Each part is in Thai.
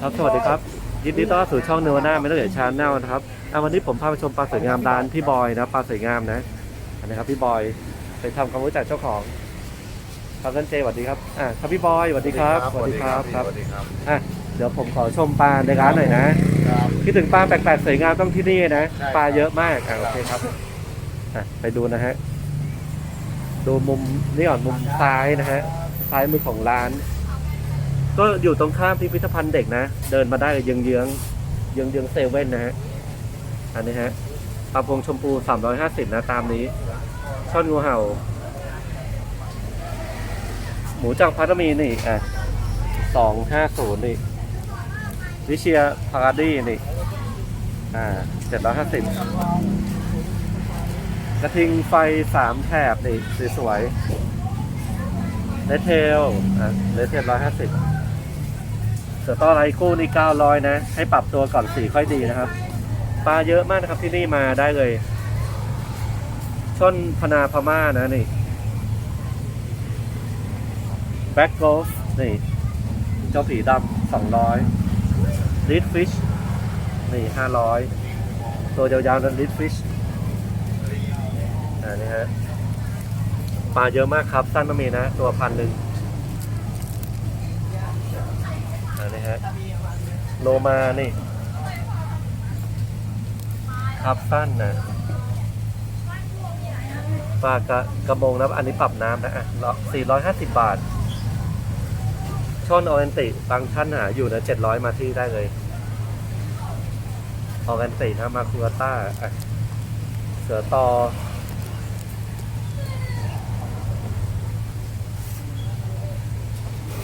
ครับสวัสดีครับยินดีต้อนรับสู่ช่องเนวนาไม่ต้องเดือดชาแนลนะครับอะวันนี้ผมพาไปชมปลาสวยงามร้านพี่บอยนะปลาสวยงามนะอันนี้ครับพี่บอยไปทำความรู้จักเจ้าของครับท่านเจสวัสดีครับอะครับพี่บอยสวัสดีครับสวัสดีครับครับสวัสดีครับอะเดี๋ยวผมขอชมปลาในร้านหน่อยนะครับคิดถึงปลาแปลกๆสวยงามต้องที่นี่นะใช่ครับปลาเยอะมากอะโอเคครับอะไปดูนะฮะดูมุมนี่ก่อนมุมซ้ายนะฮะซ้ายมือของร้าน ก็อยู่ตรงข้ามพิพิธภัณฑ์เด็กนะ เดินมาได้เลยเยื้องเยื้องเยื้องเยื้องเซเว่นนะฮะอันนี้ฮะปลาพวงชมพู350นะตามนี้ ช่อนงูเห่า หมูจังพัตมีนี่อะ250นี่วิเชียพาราดี้นี่ อ่า750กระทิงไฟสามแถบนี่สวยๆเลเทลอะเลเทลร้อยห้าสิบ เสือต้อไรคู่นี่เก้าร้อยนะ ให้ปรับตัวก่อนสีค่อยดีนะครับ ปลาเยอะมากนะครับที่นี่มาได้เลย ชนพนาพม่านะนี่แบ็กโกสนี่ เจ้าผีดำสองร้อยลิดฟิชนี่ห้าร้อยตัวยาวๆนั้นลิดฟิชอ่านี่ฮะปลาเยอะมากครับ สั้นก็มีนะ ตัวพันหนึ่งอ่านี่ ฮะโลมานี่ครับสั้นนะปลากระกระมงนะอันนี้ปรับน้ำนะอะสี่ร้อยห้าสิบบาท ช่อนออเรนติบางท่านหาอยู่นะเจ็ดร้อยมาที่ได้เลยออเรนตินะมาคูอาต้าอะเสือตอ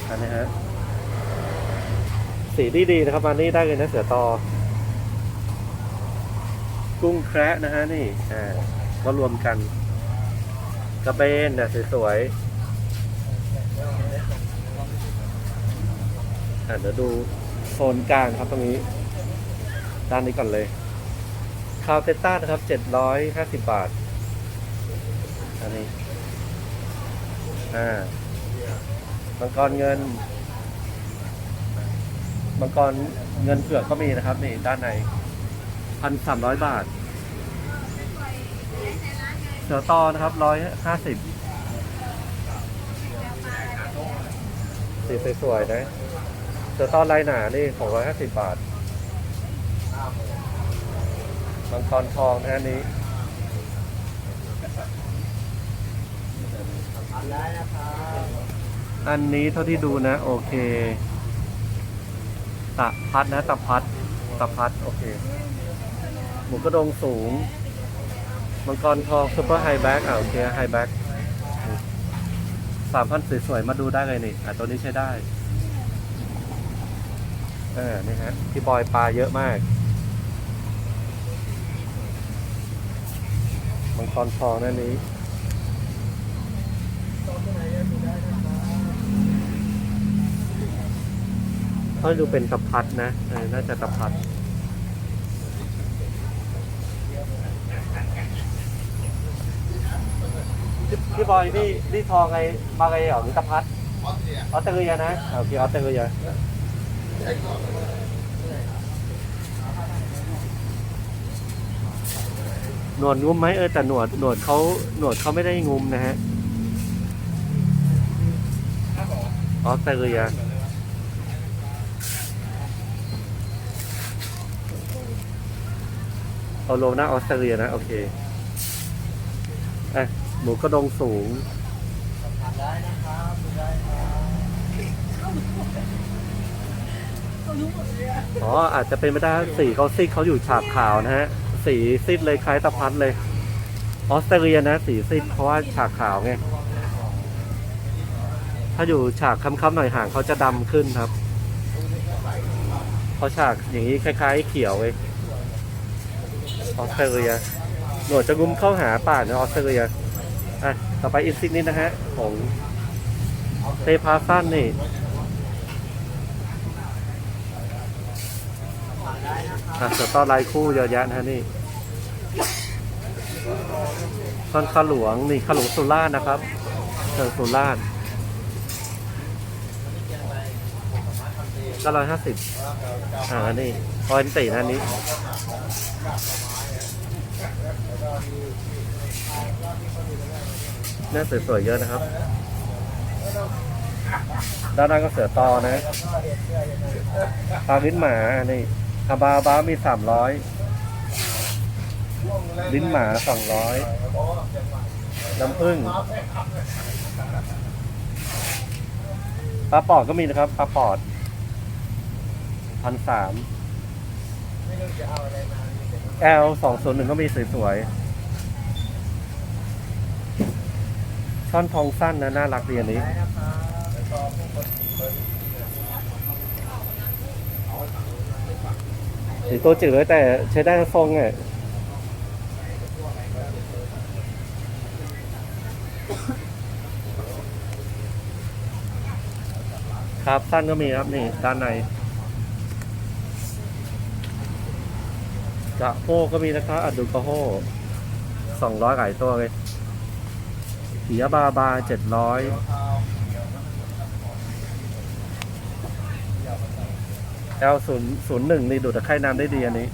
อันนี้ฮะ สีดีๆนะครับมานี่ได้เลยนะเสือตอ กุ้งแคระนะฮะนี่อ่าก็รวมกัน กระเบนนี่ยสวยๆอ่าเดี๋ยวดูโซนกลางครับตรงนี้ ด้านนี้ก่อนเลยคาวเตต้านะครับเจ็ดร้อยห้าสิบบาท อันนี้ อ่ามังกรเงิน มังกรเงินเผือกก็มีนะครับนี่ด้านในพันสามร้อยบาท เสือตอนะครับร้อยห้าสิบสีสวยๆนะเสือตอลายหนานี่ของร้อยห้าสิบบาทมังกรทองนะอันนี้อันนี้เท่าที่ดูนะ โอเค ตะพัดนะตะพัดตะพัดโอเค หมูกระดงสูง มังกรทองซูเปอร์ไฮแบ็กอะโอเคไฮแบ็กสามพันสวยๆมาดูได้เลยนี่อะตัวนี้ใช้ได้ เออ นี่ฮะพี่บอยปลาเยอะมาก มังกรทองนั่นนี้ เขาดูเป็นตะพัดนะเออน่าจะตะพัดพี่พี่บอยนี่นี่ทองไงมาไงเหรอหรือตะพัดออสเตรเลียนะอ่าโอเคออสเตรเลียหนวดงุ้มไหมเออแต่หนวดหนวดเขาหนวดเขาไม่ได้งุ้มนะฮะออสเตรเลีย เอาโลหน้าออสเตรเลียนะ โอเคอะหมูกระดงสูงอ๋ออาจจะเป็นไม่ได้สีเขาซิกเขาอยู่ฉากขาวนะฮะ สีซิดเลยคล้ายตะพัดเลย ออสเตรเลียนะ สีซิดเพราะว่าฉากขาวไง ถ้าอยู่ฉากค้ำๆหน่อยห่างเขาจะดำขึ้นครับเพราะฉากอย่างนี้คล้าย ๆ เขียวเอง ออสเตรเลียหนวดจะงุ้มเข้าหาป่าในออสเตรเลียอะต่อไปอินซิกนิดนะฮะ ของเตพาซันนี่อะเสือต้อนลายคู่เยอะแยะนะฮะนี่ต้นขาลวงนี่ขาลวงสุราษฎร์นะครับเสือสุราษฎร์ก็ร้อยห้าสิบอ่านนี้พอยตีนะนนี้ เนี่ยสวยๆเยอะนะครับ ด้านหน้าก็เสือตอนะปลาลิ้นหมานนี้อาบาบามีสามร้อยลิ้นหมาสองร้อยน้ำผึ้งปลาปอดก็มีนะครับปลาปอดพันสามแอลสองศูน ย์หนึ่งก็มีสวยๆช่อนทองสั้นนะน่ารักดีอันนี้สีตัวจืดเลยแต่ใช้ได้ทั้งทรงอะครับสั้นก็มีครับนี่ด้านใน กะโฮก็มีนะครับอัดดูกะโฮสองร้อยหลายตัวเลยผียบาบาเจ็ดร้อยแอลศูนย์ศูนย์หนึ่งนี่ดูดตะไคร่น้ำได้ดีอันนี้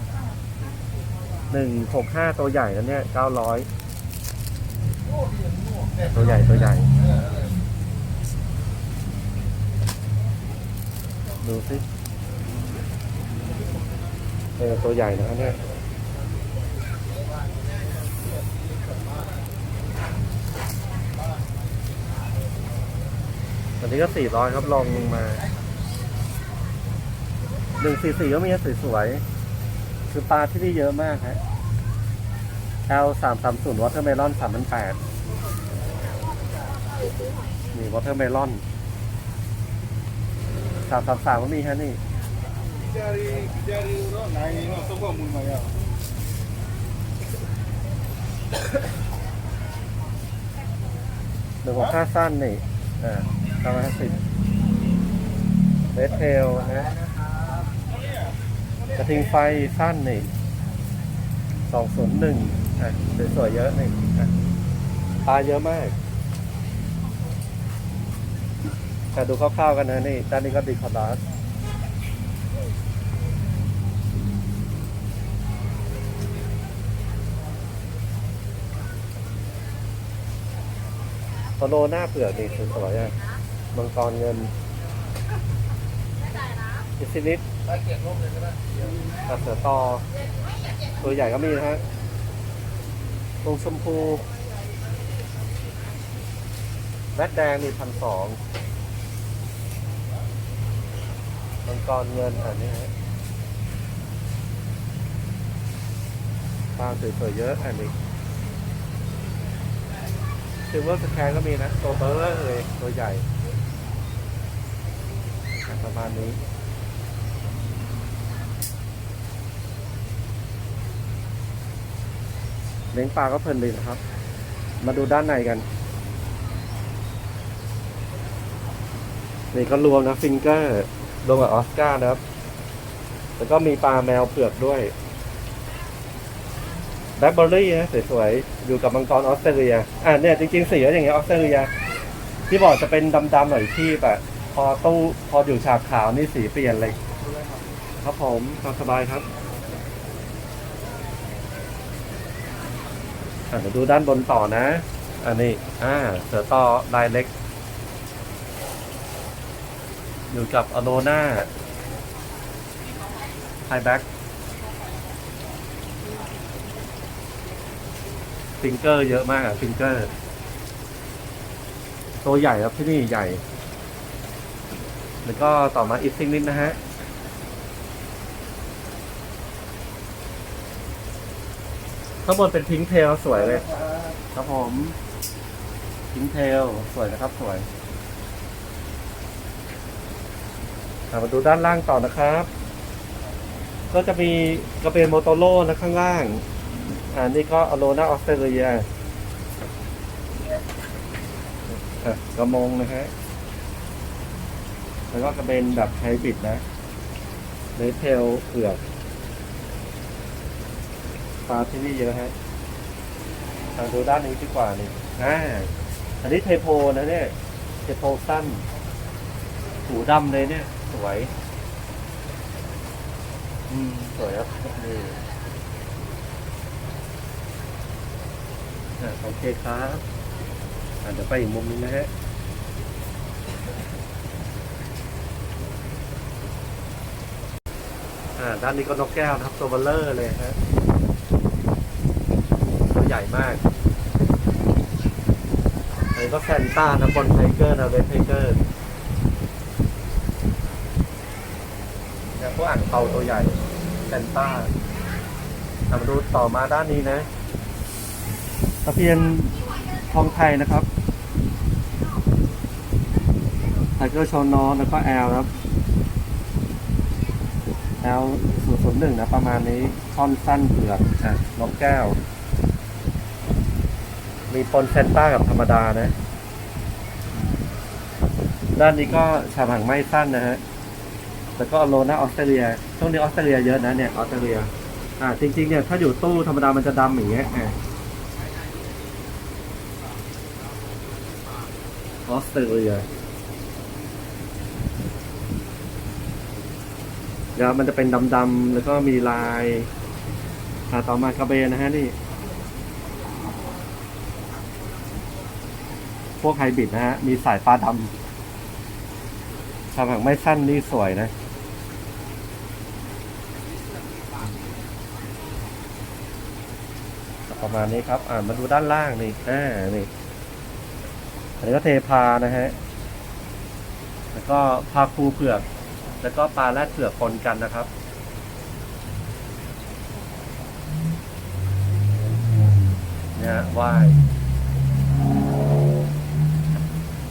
หนึ่งหกห้าตัวใหญ่แล้วเนี่ยเก้าร้อยตัวใหญ่ตัวใหญ่ ดูสิเออตัวใหญ่นะครับเนี่ย นี้ก็สี่ร้อยครับลองลงมาหนึ่งสี่สี่ก็มีสวยๆคือปลาที่นี่เยอะมากฮะ L สามสามศูนย์วอเตอร์เมลอนสามพันแปดนี่วอเตอร์เมลอนสามสามสามก็มีฮะนี่ Dari dari orang lain orang semua mun maya. หนึ่งหกห้าสั้นนี่อ่า เก้าร้อยห้าสิบเรดเทลนะกระทิงไฟสั้นนี่สองศูนย์หนึ่งอะสวยๆเยอะนี่อะปลาเยอะมากแต่ดูคร่าวๆกันนะนี่ด้านนี้ก็ดีคอร์ดัสโซโลหน้าเปลือกนี่สวยๆอะ มังกรเงินอิซินิดกับเสือตอตัวใหญ่ก็มีนะฮะตรงชมพูแรดแดงนี่พันสองมังกรเงินอันนี้ฮะปลาสวยๆเยอะอันนี้ซิลเวอร์สแคนก็มีนะ ตัวเบอร์เลยตัวใหญ่ ประมาณนี้ เลี้ยงปลาก็เพลินดีนะครับ มาดูด้านในกัน นี่ก็รวมนะฟิงเกอร์ รวมกับออสการ์นะครับ แล้วก็มีปลาแมวเผือกด้วยแบล็คเบอร์รี่นะสวยๆ อยู่กับมังกรออสเตรเลีย อ่าเนี่ยจริงๆสีก็อย่างเงี้ยออสเตรเลีย ที่บอกจะเป็นดำๆหน่อยที่แบบ พอตู้พออยู่ฉากขาวนี่สีเปลี่ยนเลย ครับผมตามสบายครับอะเดี๋ยวดูด้านบนต่อนะ อันนี้อ่าเสือต่อลายเล็ก อยู่กับอโลนาไฮแบ็กฟิงเกอร์เยอะมากอะฟิงเกอร์ ตัวใหญ่ครับที่นี่ใหญ่ แล้วก็ต่อมาอีฟซิงนิดนะฮะข้างบนเป็นพิงเทลสวยเลย ครับผมพิงเทลสวยนะครับสวยมาดูด้านล่างต่อนะครับ ก็จะมีกระเบนโมโตโร่นะข้างล่าง อันนี้ก็อโลนาออสเตรเลียกระมงนะฮะ แล้วก็กระเบนแบบไฮบริดนะเลเทลเผือกปลาที่นี่เยอะฮะทางดูด้านนี้ดีกว่านี่อ่าอันนี้เทโพนะเนี่ย เทโพสั้นหูดำเลยเนี่ย สวย อืม สวยครับนี่อะโอเคครับอะเดี๋ยวไปอีกมุมนึงนะฮะ อ่าด้านนี้ก็นกแก้วนะครับตัวเบลเลอร์เลยฮะตัวใหญ่มากอันนี้ก็แซนต้านะบอลไทเกอร์นะเวทไทเกอร์เนี่ยพวกอ่างเปาตัวใหญ่แซนต้าเอามาดูต่อมาด้านนี้นะตะเพียนทองไทยนะครับไทเกอร์โชนอแล้วก็แอลครับ แอลศูนย์ศูนย์หนึ่งนะประมาณนี้ท่อนสั้นเผือกอะนกแก้ว มีปนเซนต้ากับธรรมดานะ ด้านนี้ก็ฉาบหางไม้สั้นนะฮะแล้วก็โลนาออสเตรเลียช่วงนี้ออสเตรเลียเยอะนะเนี่ยออสเตรเลีย อ่า จริง ๆ เนี่ย ถ้าอยู่ตู้ธรรมดามันจะดำอย่างเงี้ยอะออสเตรเลีย เดี๋ยวมันจะเป็นดำๆแล้วก็มีลายอ่าต่อมากระเบนนะฮะนี่ พวกไฮบริดนะฮะ มีสายฟ้าดำทำหางไม่สั้นนี่สวยนะประมาณนี้ครับ อ่ามาดูด้านล่างนี่ อ่า นี่ อันนี้ก็เทพานะฮะ แล้วก็พาคูเผือก แล้วก็ปลาแรดเผือปนกันนะครับ เนี่ยว่าย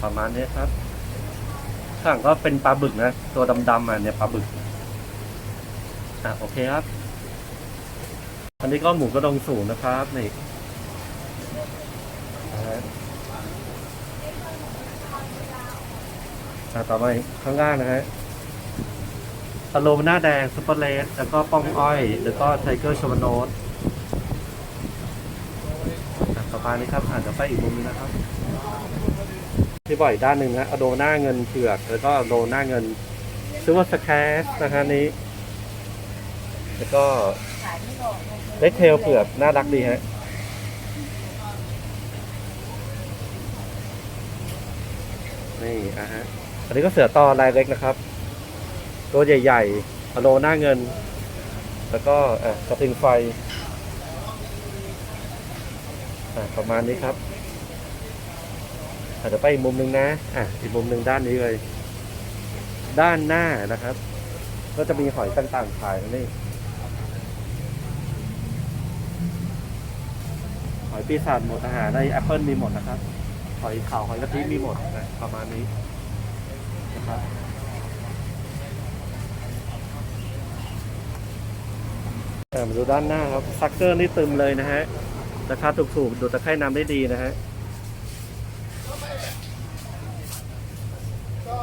ประมาณนี้ครับ ข้างก็เป็นปลาบึกนะ ตัวดำๆอะเนี่ยปลาบึก อะโอเคครับ อันนี้ก็หมูกระดองสูงนะครับนี่นอะต่อไปข้างล่างนะฮะ อโลมาหน้าแดงซุปเปอร์เลสแล้วก็ป้องอ้อย แล้วก็ไทเกอร์ชวโนตต่อไปนี้ครับอ่านจะไปอีกมุมนึงนะครับที่บ่อยด้านหนึ่งนะอโดหน้าเงินเผือก แล้วก็อโดหน้าเงินซื้อว่าสแคสนะฮะนี้ แล้วก็เล็กเทลเผือกน่ารักดีฮะนี่อะฮะอันนี้ก็เสือต่อลายเล็กนะครับ ตัวใหญ่ๆอโลหน้าเงิน แล้วก็อะกระทิงไฟอะประมาณนี้ครับอาจจะไปอีกมุมหนึ่งนะอะอีกมุมหนึ่งด้านนี้เลย ด้านหน้านะครับ ก็จะมีหอยต่างๆขายนี่หอยปีศาจหมดอาหารในแอปเปิลมีหมดนะครับ หอยขาวหอยกะทิมีหมดนะประมาณนี้นะครับ เออ มาดูด้านหน้าครับซักเกอร์นี่ตึมเลยนะฮะราคาถูกๆดูตะไคร่น้ำได้ดีนะฮะก็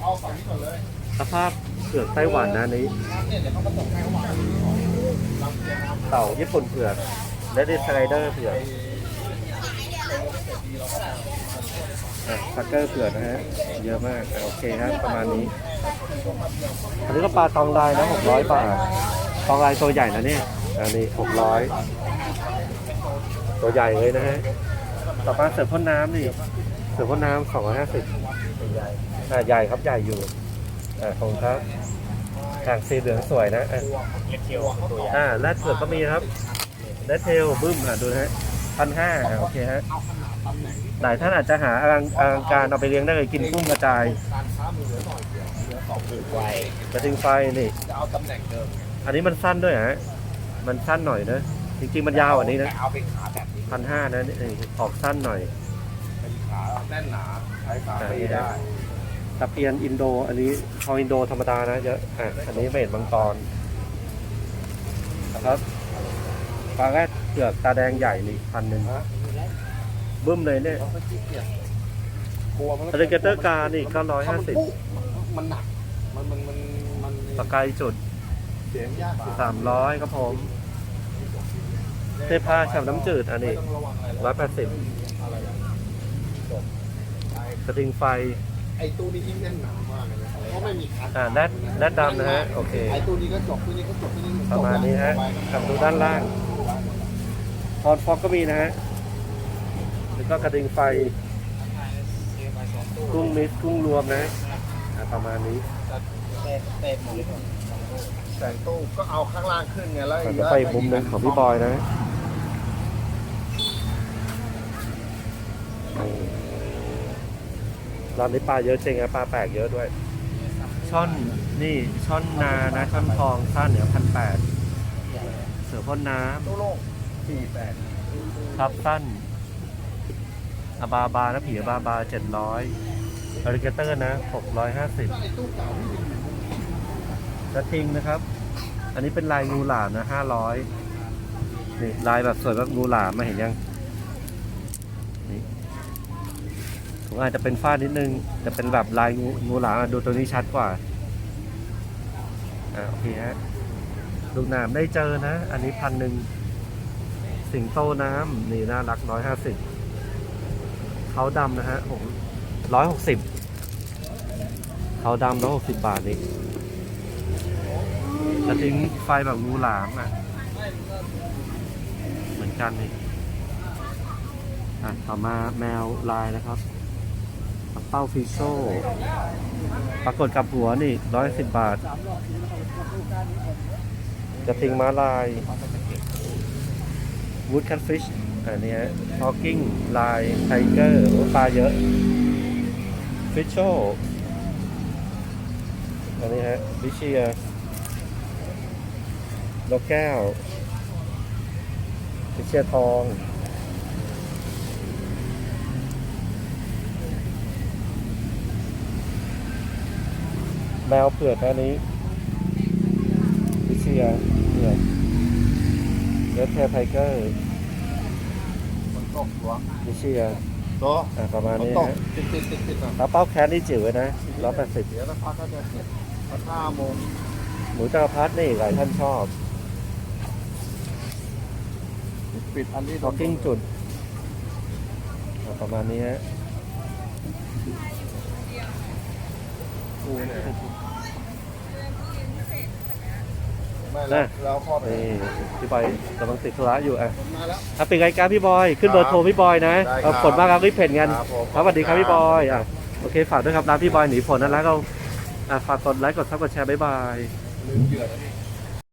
เอาฝั่งนี้ก่อนเลยสภาพเผือกไต้หวันนะอันนี้เนี่ยเดี๋ยวเขาก็ส่งให้เขาหวานลำเลียงน้ำเต่าญี่ปุ่นเผือกและดิสไลเดอร์เผือกอะซักเกอร์เผือกนะฮะเยอะมากอะโอเคครับประมาณนี้อันนี้ก็ปลาตองลายนะหกร้อยบาท ตองลายตัวใหญ่นะเนี่ยอันนี้หกร้อยตัวใหญ่เลยนะฮะ ต่อมาเสือพ่นน้ำนี่ เสือพ่นน้ำสองร้อยห้าสิบอ่าใหญ่ครับใหญ่อยู่ อ่าขอบคุณครับหางสีเหลืองสวยนะอะเล็กเกียวตัวใหญ่อ่าแรดเผือกก็มีครับแรดเทลบึ้มอะดูนะฮะพันห้าโอเคฮะเอาขนาดตำแหน่งหลายท่านอาจจะหาอลังอลังการเอาไปเลี้ยงได้เลยกินกุ้งกระจายการค้ามือเหลือหน่อยเดียวเหลือสองหมื่นไวกระทิงไฟนี่จะเอาตำแหน่งเดิม อันนี้มันสั้นด้วยฮะ มันสั้นหน่อยนะ จริง ๆ มันยาวกว่านี้นะแต่เอาเป็นขาแบบนี้พันห้านะนี่ออกสั้นหน่อย เป็นขาแน่นหนาใช้ขาไม่ได้ตะเพียนอินโด อันนี้ทองอินโดธรรมดานะเยอะอะอันนี้เมดมังกรนะครับปลาแรดเผือกตาแดงใหญ่นี่พันหนึ่งบึ้มเลยเนี่ยกลัวมันอเลนเกเตอร์กานี่เก้าร้อยห้าสิบมันหนัก มันมันมันมันปากกายจุดเสียงยากสามร้อยครับผมเทพาฉ่ำน้ำจืดอันนี้ต้องระวังอะไรร้อยแปดสิบกระทิงไฟไอ้ตู้นี้ยิ่งแน่นหนามากเลยนะเพราะไม่มีคันอ่าแรดแรดดำนะฮะโอเคไอ้ตู้นี้ก็จบตู้นี้ก็จบตู้นี้ก็จบประมาณนี้ฮะกลับดูด้านล่างทอนฟอกก็มีนะฮะแล้วก็กระดิ่งไฟกุ้งมิสกุ้งรวมนะอ่าประมาณนี้ แต่งตู้ก็เอาข้างล่างขึ้นไงแล้วแต่จะไปอีกมุมหนึ่งของพี่บอยนะร้านนี้ปลาเยอะจริงอะปลาแปลกเยอะด้วย ช่อนนี่ช่อนนานะช่อนทองสั้นเนี่ยพันแปดเสือพ่นน้ตู้โล่งสี่แปดำครับสั้นอาบาบานะผีอาบาบาเจ็ดร้อยอริเกเตอร์นะหกร้อยห้าสิบ ไอ้ตู้เก่าที่อยู่ กระทิงนะครับ อันนี้เป็นลายงูหลามนะห้าร้อยนี่ลายแบบสวยแบบงูหลามมาเห็นยังนี่ผมอาจจะเป็นฝ้านิดนึงแต่เป็นแบบลายงูงูหลามอะดูตัวนี้ชัดกว่าอ่าโอเคฮะลูกหนามได้เจอนะ อันนี้พันหนึ่งสิงโตน้ำนี่น่ารักร้อยห้าสิบเขาดำนะฮะผมร้อยหกสิบเขาดำร้อยหกสิบบาทนี่ กระทิ้งไฟแบบงูหลามอะ เหมือนกันนี่อะต่อมาแมวลายนะครับเป้าฟิชโชปรากฏกับหัวนี่ร้อยสิบบาท กระทิงม้าลายวูดคั t ฟิชอันนี้ฮะทอ k กิ้งลายไทเกอร์ปลาเยอะ ฟิชโชอันนี้ฮะวิเชีย นกแก้ววิเชียทองแมวเผือกอันนี้วิเชียเผือกเรดเทลไทเกอร์ฝนตกหัววิเชียโต๊ะอะประมาณฝนนี้ตกฮะติดติดติดติดอะแล้วเป้าแคสนี่จิ๋วไว้นะร้อยแปดสิบเดี๋ยวสักพักก็จะเสร็จสักห้าโมงหมูจักรพรรดินี่หลายท่านชอบ ปิดอันนี้ทอกิ้งจุดอะประมาณนี้ฮะกูเนี่ยไม่แล้วเราพอไปนี่พี่บอยกำลังติดธุระอยู่อะมาแล้วอะเป็นรายการพี่บอย ขึ้นเบอร์โทรพี่บอยนะได้ครับเอาผลมากครับรีบเพ่นกันครับผม ครับสวัสดีครับพี่บอยอะโอเคฝากด้วยครับร้านพี่บอยหนีฝนนั่นแล้วเราอะฝากกดไลค์กดซับกดแชร์บ๊ายบาย ลืมเหยื่อแล้วนี่